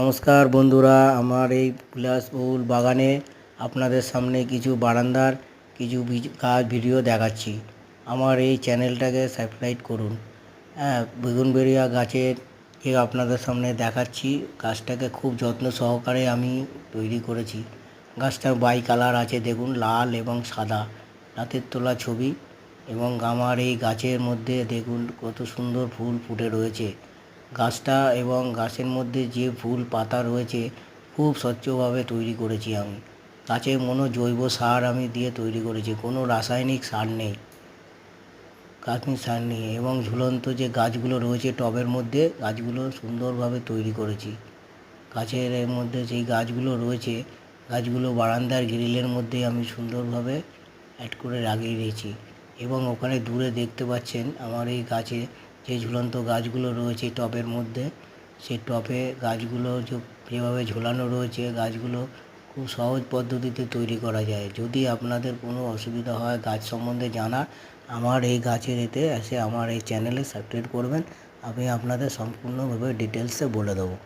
নমস্কার বন্ধুরা, আমার এই বিলাসবহুল বাগানে আপনাদের সামনে কিছু বারান্দার কিছু গাছ ভিডিও দেখাচ্ছি। আমার এই চ্যানেলটাকে সাবস্ক্রাইব করুন। হ্যাঁ বেগুনবেড়িয়া গাছের কে আপনাদের সামনে দেখাচ্ছি, গাছটাকে খুব যত্ন সহকারে আমি তৈরি করেছি। গাছটার বাই কালার আছে, দেখুন, লাল এবং সাদা। রাতের তোলা ছবি এবং আমার এই গাছের মধ্যে দেখুন কত সুন্দর ফুল ফুটে রয়েছে। গাছটা এবং গাছের মধ্যে যে ফুল পাতা রয়েছে, খুব স্বচ্ছভাবে তৈরি করেছি আমি। গাছের কোনো জৈব সার আমি দিয়ে তৈরি করেছি, কোনো রাসায়নিক সার নেই। কাশ্মীর সার নেই এবং ঝুলন্ত যে গাছগুলো রয়েছে টবের মধ্যে, গাছগুলো সুন্দরভাবে তৈরি করেছি। গাছের মধ্যে যেই গাছগুলো রয়েছে, গাছগুলো বারান্দার গ্রিলের মধ্যে আমি সুন্দরভাবে অ্যাড করে লাগিয়ে দিয়েছি। এবং ওখানে দূরে দেখতে পাচ্ছেন আমার এই গাছে যে ঝুলন্ত গাছগুলো রয়েছে টবের মধ্যে, সেই টবে গাছগুলো যেভাবে ঝোলানো রয়েছে, গাছগুলো খুব সহজ পদ্ধতিতে তৈরি করা যায়। যদি আপনাদের কোনো অসুবিধা হয় গাছ সম্বন্ধে জানার, আমার এই গাছের এতে এসে আমার এই চ্যানেলে সাবস্ক্রাইব করবেন। আমি আপনাদের সম্পূর্ণভাবে ডিটেলসে বলে দেবো।